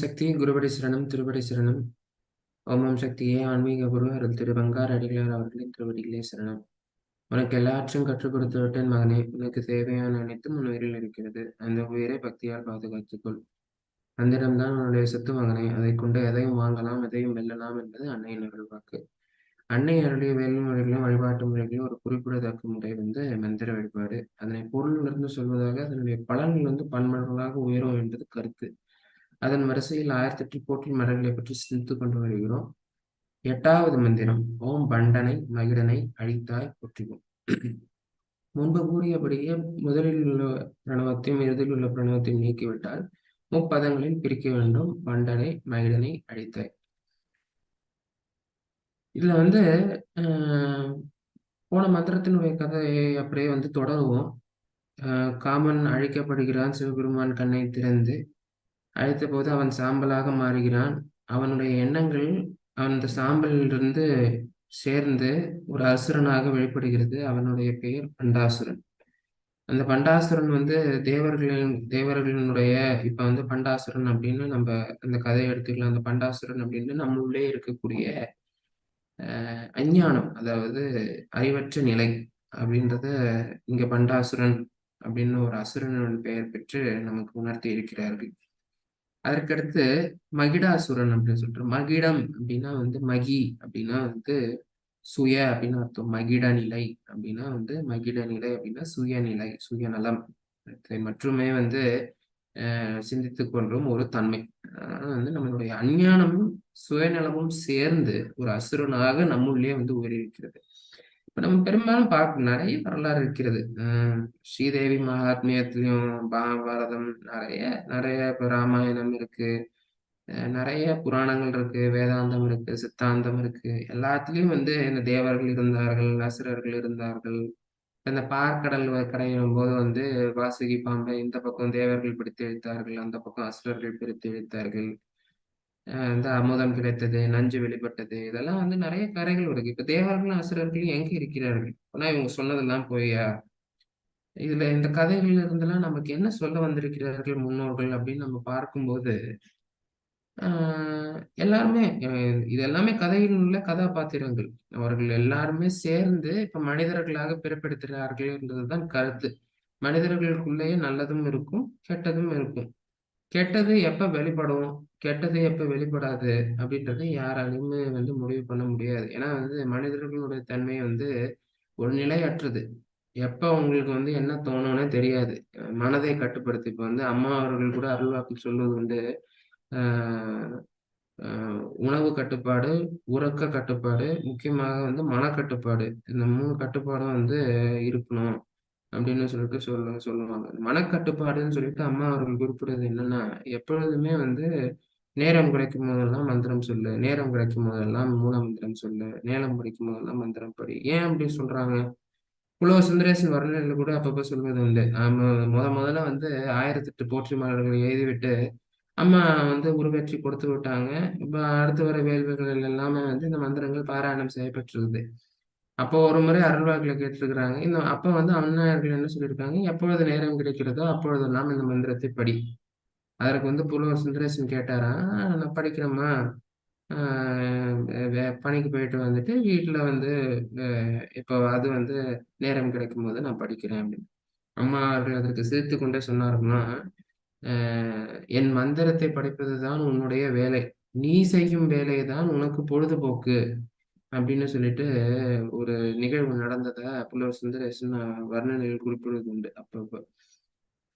சக்தி குருபடி சரணம் திருபடி சரணம். ஓமம் சக்தியே ஆன்மீக குரு அருள் திரு பங்கார் அடிகளார் அவர்களின் திருவடிகளே சரணம். உனக்கு எல்லாற்றையும் கற்றுக் கொடுத்து விட்டேன் மகனே. உனக்கு தேவையான அனைத்தும் உன் உயிரில் இருக்கிறது. அந்த உயிரை பக்தியால் பாதுகாத்துக்கொள். அந்திடம்தான் உன்னுடைய சொத்து மகனே. அதை கொண்டு எதையும் வாங்கலாம் எதையும் வெல்லலாம் என்பது அன்னையின் அருள் வாக்கு. அன்னை அருளிய வேலும் முறைகளிலும் வழிபாட்டு முறைகளும் ஒரு குறிப்பிடத்தக்க முறை வந்து மந்திர வழிபாடு. அதனை பொருளிலிருந்து சொல்வதாக அதனுடைய பலன்கள் வந்து பன்மடங்களாக உயரும் என்பது கருத்து. அதன் வரிசையில் ஆயிரத்தி எட்டு போட்டி மரங்களை பற்றி சிந்தித்துக் கொண்டு வருகிறோம். எட்டாவது மந்திரம் ஓம் பண்டனை மகிடனை அழித்தாய் போற்றிவோம். முன்பு கூறியபடியே முதலில் உள்ள பிரணவத்தையும் இறுதியில் உள்ள பிரணவத்தையும் நீக்கிவிட்டால் முப்பதங்களில் பிரிக்க வேண்டும். பண்டனை மகிடனை அழித்தாய். இதுல வந்து போன மந்திரத்தினுடைய கதையை அப்படியே வந்து தொடருவோம். காமன் அழைக்கப்படுகிறான் சிவபெருமான் கண்ணை திறந்து அழைத்த போது அவன் சாம்பலாக மாறுகிறான். அவனுடைய எண்ணங்கள் அந்த சாம்பலிலிருந்து சேர்ந்து ஒரு அசுரனாக வெளிப்படுகிறது. அவனுடைய பெயர் பண்டாசுரன். அந்த பண்டாசுரன் வந்து தேவர்களின் தேவர்களினுடைய இப்ப வந்து பண்டாசுரன் அப்படின்னு நம்ம அந்த கதையை எடுத்துக்கலாம். அந்த பண்டாசுரன் அப்படின்னு நம்மளுள்ளே இருக்கக்கூடிய அஞ்ஞானம் அதாவது அறிவற்ற நிலை அப்படின்றத இங்க பண்டாசுரன் அப்படின்னு ஒரு அசுரனோட பெயர் பெற்று நமக்கு உணர்த்தி இருக்கிறார்கள். அதற்கடுத்து மகிடாசுரன் அப்படின்னு சொல்றோம் மகிடம் அப்படின்னா வந்து மகி அப்படின்னா வந்து சுய அப்படின்னு அர்த்தம். மகிட நிலை அப்படின்னா வந்து மகிட நிலை அப்படின்னா சுயநிலை சுயநலம். மற்றுமே வந்து சிந்தித்து கொன்றும் ஒரு தன்மை. வந்து நம்மளுடைய அஞ்ஞானமும் சுயநலமும் சேர்ந்து ஒரு அசுரனாக நம்முள்ளே வந்து உயிரிழக்கிறது நம்ம பெரும்பாலும் பார்க்க நிறைய வரலாறு இருக்கிறது. ஸ்ரீதேவி மகாத்மியத்திலையும் மகாபாரதம் நிறைய நிறைய இப்போ ராமாயணம் இருக்கு. நிறைய புராணங்கள் இருக்கு வேதாந்தம் இருக்கு சித்தாந்தம் இருக்கு. எல்லாத்துலயும் வந்து இந்த தேவர்கள் இருந்தார்கள் அசுரர்கள் இருந்தார்கள். இந்த பார்க்கடல் கடையும் போது வந்து வாசுகி பாம்பை இந்த பக்கம் தேவர்கள் பிடித்து இழுத்தார்கள் அந்த பக்கம் அசுரர்கள் பிடித்து இழுத்தார்கள் இந்த அமுதம் கிடைத்தது நஞ்சு வெளிப்பட்டது இதெல்லாம் வந்து நிறைய கரைகள் இருக்கு. இப்ப தேவர்களும் அசுரர்களும் எங்க இருக்கிறார்கள்? ஆனா இவங்க சொன்னதெல்லாம் போயா இதுல இந்த கதைகள்ல இருந்தெல்லாம் நமக்கு என்ன சொல்ல வந்திருக்கிறார்கள் முன்னோர்கள் அப்படின்னு நம்ம பார்க்கும்போது ஆஹ் எல்லாருமே இது எல்லாமே கதையில் உள்ள கதாபாத்திரங்கள். அவர்கள் எல்லாருமே சேர்ந்து இப்ப மனிதர்களாக பிறப்பெடுக்கிறார்கள் என்றதுதான் கருத்து. மனிதர்களுக்குள்ளேயே நல்லதும் இருக்கும் கெட்டதும் இருக்கும். கெட்டது எப்ப வெளிப்படும்? கெட்டது எப்ப வெளிப்படாது அப்படின்றத யாராலையுமே வந்து முடிவு பண்ண முடியாது. ஏன்னா வந்து மனிதர்களுடைய தன்மை வந்து ஒரு நிலையற்றது. எப்ப உங்களுக்கு வந்து என்ன தோணும்னே தெரியாது. மனதை கட்டுப்படுத்தி. இப்போ வந்து அம்மா அவர்கள் கூட அருள்வாக்கு சொல்வது வந்து ஆஹ் உணவு கட்டுப்பாடு உறக்க கட்டுப்பாடு முக்கியமாக வந்து மனக்கட்டுப்பாடு. இந்த மூணு கட்டுப்பாடும் வந்து இருக்கணும் அப்படின்னு சொல்லிட்டு சொல்ல சொல்லுவாங்க. மனக்கட்டுப்பாடுன்னு சொல்லிட்டு அம்மா அவர்கள் குறிப்பிடுறது என்னன்னா எப்பொழுதுமே வந்து நேரம் கிடைக்கும் போதெல்லாம் மந்திரம் சொல்லு நேரம் கிடைக்கும் போதெல்லாம் மூல மந்திரம் சொல்லு நேரம் கிடைக்கும் போதெல்லாம் மந்திரம் படி. ஏன் அப்படி சொல்றாங்க? புலவர் சுந்தரேசன் வரலாறுல கூட அப்பப்ப சொல்வது உண்டு முத முதல்ல வந்து ஆயிரத்தி எட்டு போற்றி மலர்கள் எழுதிவிட்டு அம்மா வந்து உருவேற்றி கொடுத்து விட்டாங்க. இப்போ அடுத்து வர வேள்விகள் எல்லாமே வந்து இந்த மந்திரங்கள் பாராயணம் செய்யப்பட்டிருக்குது. அப்போ ஒரு முறை அருள்வாக்கில் கேட்டிருக்கிறாங்க. இந்த அப்போ வந்து அண்ணாயர்கள் என்ன சொல்லியிருக்காங்க? எப்பொழுது நேரம் கிடைக்கிறதோ அப்பொழுதெல்லாம் இந்த மந்திரத்தை படி. அதற்கு வந்து புலவர் சுந்தரேசன் கேட்டாரா நான் படிக்கிறேம்மா பணிக்கு போயிட்டு வந்துட்டு வீட்டில் வந்து இப்போ அது வந்து நேரம் கிடைக்கும் போது நான் படிக்கிறேன் அப்படின்னு. அம்மா அவர்கள் அதற்கு சிரித்து கொண்டே சொன்னாருன்னா என் மந்திரத்தை படிப்பது தான் உன்னுடைய வேலை. நீ செய்யும் வேலை தான் உனக்கு பொழுதுபோக்கு அப்படின்னு சொல்லிட்டு ஒரு நிகழ்வு நடந்ததை புலவர் சுந்தரேசன் வர்ணனையில் குறிப்பிடுவது உண்டு. அப்பப்போ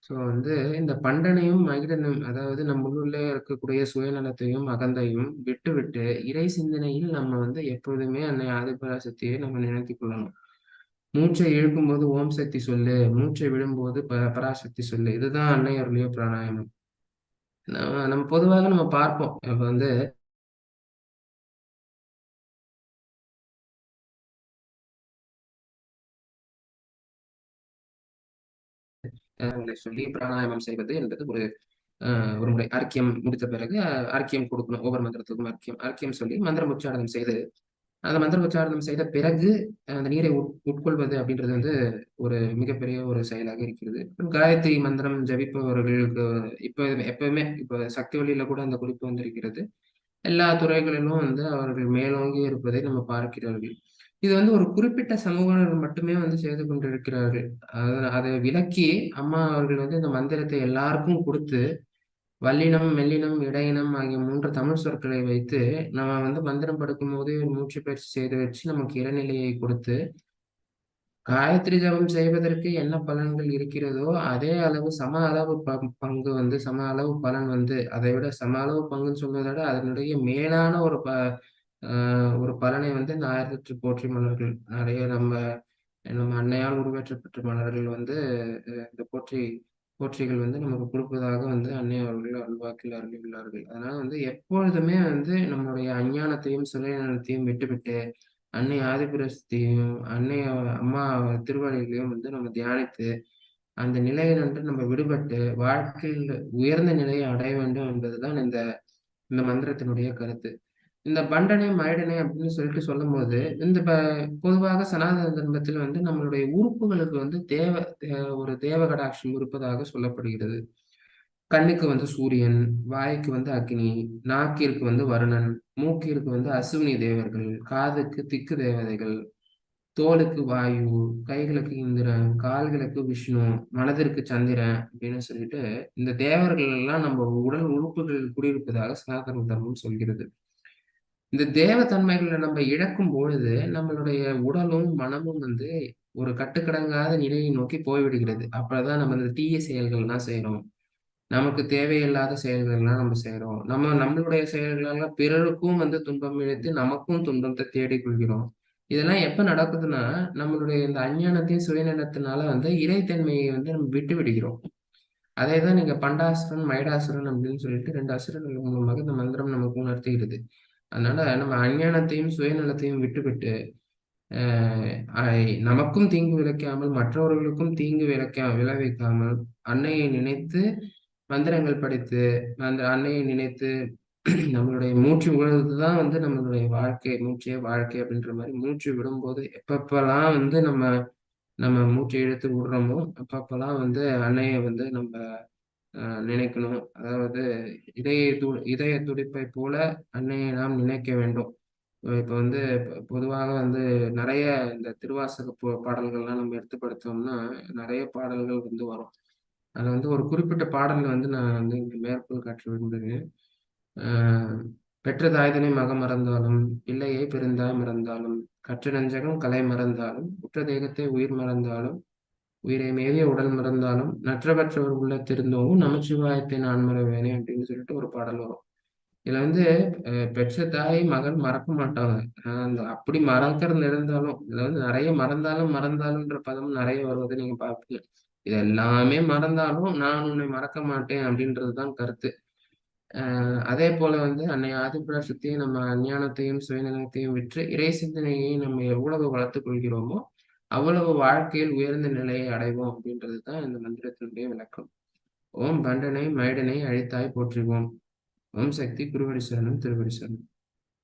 ஸோ வந்து இந்த பண்டனையும் மகிடனும் அதாவது நம்ம உள்ளே இருக்கக்கூடிய சுயநலத்தையும் அகந்தையும் விட்டுவிட்டு இறை சிந்தனையில் நம்ம வந்து எப்பொழுதுமே அன்னை ஆதிபராசக்தியை நம்ம நினைத்து கொள்ளணும். மூச்சை இழுக்கும் போது ஓம் சக்தி சொல்லு மூச்சை விடும்போது ப பராசக்தி சொல்லு. இதுதான் அன்னை அருளிய பிராணாயமம். நம்ம பொதுவாக நம்ம பார்ப்போம். இப்போ வந்து சொல்லி பிராணாயாமம் செய்வது என்பது ஒரு ஒரு முறை அர்க்கியம் முடித்த பிறகு அர்க்கியம் கொடுக்கணும். ஒவ்வொரு மந்திரத்துக்கும் அர்க்கியம் அர்க்கியம் சொல்லி மந்திரம் உச்சாரணம் செய்து அந்த மந்திர உச்சாரணம் செய்த பிறகு அந்த நீரை உட் உட்கொள்வது அப்படின்றது வந்து ஒரு மிகப்பெரிய ஒரு செயலாக இருக்கிறது. காயத்ரி மந்திரம் ஜபிப்பவர்களுக்கு இப்போ எப்பவுமே இப்போ சக்தி வழியில கூட அந்த குறிப்பு வந்திருக்கிறது. எல்லா துறைகளிலும் வந்து அவர்கள் மேலோங்கி இருப்பதை நம்ம பார்க்கிறார்கள் இது வந்து ஒரு குறிப்பிட்ட சமூகங்கள் மட்டுமே வந்து செய்து கொண்டிருக்கிறார்கள். அதை விலக்கி அம்மா அவர்கள் வந்து இந்த மந்திரத்தை எல்லாருக்கும் கொடுத்து வல்லினம் மெல்லினம் இடையினம் ஆகிய மூன்று தமிழ் சொற்களை வைத்து நம்ம வந்து மந்திரம் படுக்கும் போது மூச்சு பயிற்சி செய்து வச்சு நமக்கு இளநிலையை கொடுத்து காயத்ரி ஜபம் செய்வதற்கு என்ன பலன்கள் இருக்கிறதோ அதே அளவு சம அளவு பங்கு வந்து சம அளவு பலன் வந்து அதை விட சம அளவு பங்குன்னு சொல்வதை விட அதனுடைய மேலான ஒரு ப ஒரு பலனை வந்து இந்த ஆயிரத்தி போற்றி மலர்கள் நிறைய நம்ம நம்ம அன்னையால் உருவேற்றப்பட்ட மலர்கள் வந்து இந்த போற்றி போற்றிகள் வந்து நமக்கு கொடுப்பதாக வந்து அன்னை அவர்கள் அருள்வாக்கில் அருளியுள்ளார்கள். அதனால வந்து எப்பொழுதுமே வந்து நம்மளுடைய அஞ்ஞானத்தையும் சுயநலத்தையும் விட்டுவிட்டு அன்னை ஆதிபிரசத்தையும் அன்னை அம்மா திருவள்ளிலையும் வந்து நம்ம தியானித்து அந்த நிலையிலிருந்து நம்ம விடுபட்டு வாழ்க்கையில் உயர்ந்த நிலையை அடைய வேண்டும் என்பதுதான் இந்த இந்த மந்திரத்தினுடைய கருத்து. இந்த பண்டனை மயடனை அப்படின்னு சொல்லிட்டு சொல்லும் போது இந்த பொதுவாக சனாதன தர்மத்தில் வந்து நம்மளுடைய உறுப்புகளுக்கு வந்து தேவ ஒரு தேவ கடாட்சம் இருப்பதாக சொல்லப்படுகிறது. கண்ணுக்கு வந்து சூரியன் வாய்க்கு வந்து அக்னி நாக்கிற்கு வந்து வருணன் மூக்கிற்கு வந்து அசுவினி தேவர்கள் காதுக்கு திக்கு தேவதைகள் தோலுக்கு வாயு கைகளுக்கு இந்திரன் கால்களுக்கு விஷ்ணு மனதிற்கு சந்திரன் அப்படின்னு சொல்லிட்டு இந்த தேவர்கள் எல்லாம் நம்ம உடல் உறுப்புகள் குடியிருப்பதாக சனாதன தர்மம் சொல்கிறது. இந்த தேவத்தன்மைகளை நம்ம இழக்கும் பொழுது நம்மளுடைய உடலும் மனமும் வந்து ஒரு கட்டுக்கடங்காத நிலையை நோக்கி போய்விடுகிறது. அப்பதான் நம்ம இந்த தீய செயல்கள்லாம் செய்யறோம் நமக்கு தேவையில்லாத செயல்கள்லாம் நம்ம செய்யறோம் நம்ம நம்மளுடைய செயல்களால பிறருக்கும் வந்து துன்பம் இழுத்து நமக்கும் துன்பத்தை தேடிக்கொள்கிறோம் இதெல்லாம் எப்ப நடக்குதுன்னா நம்மளுடைய இந்த அஞ்ஞானத்தையும் சுயநலத்தினால வந்து இறைத்தன்மையை வந்து நம்ம விட்டு விடுகிறோம். அதே தான் நீங்க பண்டாசுரன் மைடாசுரன் அப்படின்னு சொல்லிட்டு ரெண்டு அசுரர்கள் மூலமாக இந்த மந்திரம் நமக்கு உணர்த்துகிறது. அதனால நம்ம அஞ்ஞானத்தையும் சுயநலத்தையும் விட்டுவிட்டு நமக்கும் தீங்கு விளைக்காமல் மற்றவர்களுக்கும் தீங்கு விளைக்க விளைவிக்காமல் அன்னையை நினைத்து மந்திரங்கள் படித்து அந்த அன்னையை நினைத்து நம்மளுடைய மூச்சு விடுறது தான் வந்து நம்மளுடைய வாழ்க்கை மூச்சே வாழ்க்கை அப்படின்ற மாதிரி மூச்சு விடும்போது எப்பப்பெல்லாம் வந்து நம்ம நம்ம மூச்சை இழுத்து விடுறோமோ அப்பப்பெல்லாம் வந்து அன்னையை வந்து நம்ம நினைக்கணும். அதாவது இதய து இதய துடிப்பை போல அன்னையை நாம் நினைக்க வேண்டும். இப்போ வந்து பொதுவாக வந்து நிறைய இந்த திருவாசக பாடல்கள்லாம் நம்ம எடுத்துப்படுத்தோம்னா நிறைய பாடல்கள் வந்து வரும். அதில் வந்து ஒரு குறிப்பிட்ட பாடலில் வந்து நான் வந்து இங்கே மேற்கோள் காட்ட விரும்புகிறேன் பெற்ற தாய்தனை மக மறந்தாலும் பிள்ளையை பெருந்தாய் மறந்தாலும் கற்ற நஞ்சகம் கலை மறந்தாலும் உற்ற தேகத்தை உயிர் மறந்தாலும் உயிரை மேவிய உடல் மறந்தாலும் நற்றவற்றவர் உள்ள திருந்தவும் நமச்சிவாயத்தை நான் மறவேனே அப்படின்னு சொல்லிட்டு ஒரு பாடல் வரும். இதுல வந்து பெற்ற தாய் மகன் மறக்க மாட்டாங்க. அந்த அப்படி மறக்கிறது இருந்தாலும் இதுல வந்து நிறைய மறந்தாலும் மறந்தாலும்ன்ற பதம் நிறைய வருவதை நீங்க பார்ப்பீங்க இது எல்லாமே மறந்தாலும் நான் உன்னை மறக்க மாட்டேன் அப்படின்றது தான் கருத்து அதே போல வந்து அன்னை ஆதிபிராசத்தையும் நம்ம அஞ்ஞானத்தையும் சுயநலத்தையும் விற்று இறை சிந்தனையை நம்ம எவ்வளவு வளர்த்துக் கொள்கிறோமோ அவ்வளவு வாழ்க்கையில் உயர்ந்த நிலையை அடைவோம் அப்படின்றது தான் இந்த மந்திரத்தினுடைய விளக்கம். ஓம் பண்டனை மைடனை அழித்தாய் போற்றுவோம். ஓம் சக்தி குருவடி சரணம்